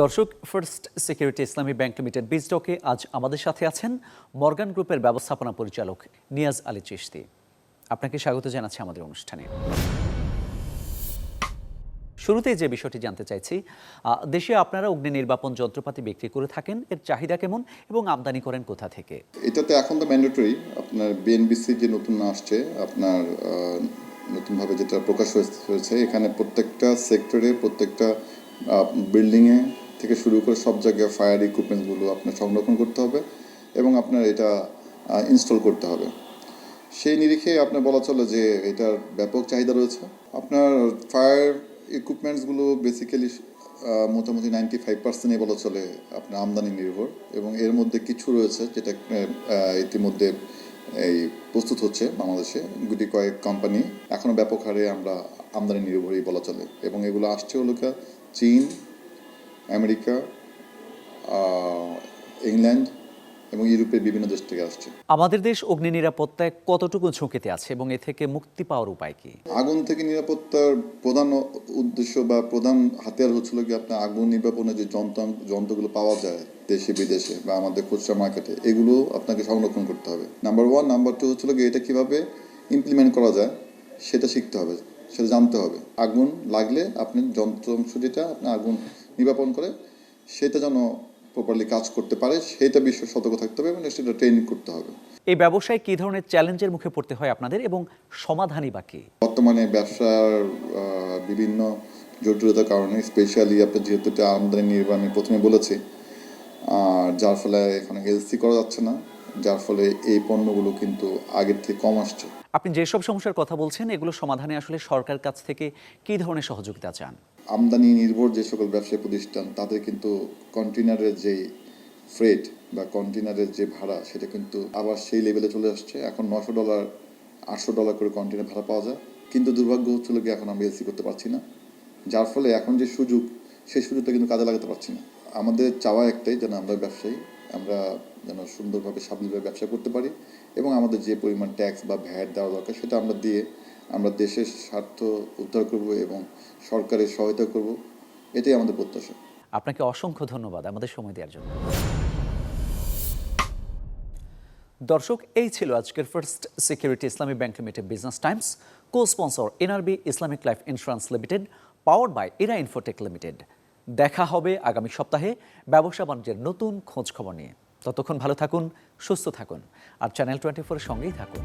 দর্শক first security Islami bank limited বিজডকে আজ আমাদের সাথে আছেন মর্গান গ্রুপের ব্যবস্থাপনা পরিচালক নিয়াজ আলী চিশতি। আপনাকে স্বাগত জানাচ্ছি আমাদের অনুষ্ঠানে। শুরুতেই যে বিষয়টি জানতে চাইছি দেশে আপনারা অগ্নি নির্বাপন যন্ত্রপাতি বিক্রি করে থাকেন, এর চাহিদা কেমন এবং আমদানি করেন কোথা থেকে? এটাতে এখন তো ম্যান্ডেটরি আপনার বিএনবিসি যে নতুন আসছে, আপনার নতুনভাবে যেটা প্রকাশ হয়ে- হয়েছে, এখানে প্রত্যেকটা সেক্টরে প্রত্যেকটা বিল্ডিংয়ে থেকে শুরু করে সব জায়গায় ফায়ার ইকুইপমেন্টসগুলো আপনার সংরক্ষণ করতে হবে এবং আপনার এটা ইনস্টল করতে হবে। সেই নিরিখে আপনার বলা চলে যে এটার ব্যাপক চাহিদা রয়েছে। আপনার ফায়ার ইকুইপমেন্টসগুলো বেসিক্যালি মোটামুটি নাইনটি ফাইভ পার্সেন্টই বলা চলে আপনার আমদানি নির্ভর এবং এর মধ্যে কিছু রয়েছে যেটা ইতিমধ্যে এই প্রস্তুত হচ্ছে বাংলাদেশে। গুটি কয়েক কোম্পানি এখনও ব্যাপক হারে আমরা আমদানি নির্ভরই বলা চলে এবং এগুলো আসছে হলো চীন আমেরিকা ইংল্যান্ড এবং ইউরোপের বিভিন্ন দেশ থেকে আসছে। আমাদের দেশ অগ্নি নিরাপত্তায় কতটুকু ঝুঁকিতে আছে এবং এ থেকে মুক্তি পাওয়ার উপায় কি? আগুন থেকে নিরাপত্তার প্রধান উদ্দেশ্য বা প্রধান হাতিয়ার হচ্ছিল কি আপনার আগুন নির্বাপনের যে যন্ত্র যন্ত্রগুলো পাওয়া যায় দেশে বিদেশে বা আমাদের খুচরা মার্কেটে এগুলো আপনাকে সংরক্ষণ করতে হবে। নাম্বার ওয়ান নাম্বার টু হচ্ছিল কি এটা কীভাবে ইমপ্লিমেন্ট করা যায় সেটা শিখতে হবে সেটা জানতে হবে। আগুন লাগলে আপনি যন্ত্র অংশ যেটা আপনি আগুন নির্বাপন করে সেটা যেন প্রপারলি কাজ করতে পারে সেটা বিষয়ে সতর্ক থাকতে হবে এবং সেটা ট্রেনিং করতে হবে। এই ব্যবসায় কী ধরনের চ্যালেঞ্জের মুখে পড়তে হয় আপনাদের এবং সমাধানই বা কী? বর্তমানে ব্যবসার বিভিন্ন জটিলতার কারণে স্পেশালি আপনার যেহেতু এটা আমদানি নির্বাণ আমি প্রথমে বলেছি আর যার ফলে এখানে এলসি করা যাচ্ছে না যার ফলে এই পণ্যগুলো কিন্তু আগের থেকে কম আসছে। আপনি যেসব সমস্যার কথা বলছেন এগুলো সমাধানে আসলে সরকার কাছ থেকে কী ধরনের সহযোগিতা চান? আমদানি নির্ভর যে সকল ব্যবসায়ী প্রতিষ্ঠান, তাদের কিন্তু কন্টেনারের যে ফ্রেট বা কন্টেনারের যে ভাড়া, সেটা কিন্তু আবার সেই লেভেলে চলে আসছে। এখন নশো ডলার আটশো ডলার করে কন্টেনার ভাড়া পাওয়া যায়। কিন্তু দুর্ভাগ্য হচ্ছিল কি, এখন আমরা এলসি করতে পারছি না। যার ফলে এখন যে সুযোগ, সেই সুযোগটা কিন্তু কাজে লাগাতে পারছি না। আমাদের চাওয়া একটাই, যেন আমরা ব্যবসায়ী, আমরা যেন সুন্দরভাবে স্বাবলম্বীভাবে ব্যবসা করতে পারি এবং আমাদের যে পরিমাণ ট্যাক্স বা ভ্যাট দেওয়া দরকার, সেটা আমরা দিয়ে আমরা দেশের স্বার্থ উদ্ধার করব এবং সরকারের সহায়তা করব। এটাই আমাদের প্রত্যাশা। আপনাকে অসংখ্য ধন্যবাদ আমাদের সময় দেওয়ার জন্য। দর্শক, এই ছিল আজকের first security Islami bank limited business times. Co sponsor NRB Islamic life insurance limited power by era infotech limited. দেখা হবে আগামী সপ্তাহে ব্যবসা বাণিজ্যের নতুন খোঁজ খবর নিয়ে। ততক্ষণ ভালো থাকুন, সুস্থ থাকুন, আর চ্যানেল টোয়েন্টি ফোরের সঙ্গেই থাকুন।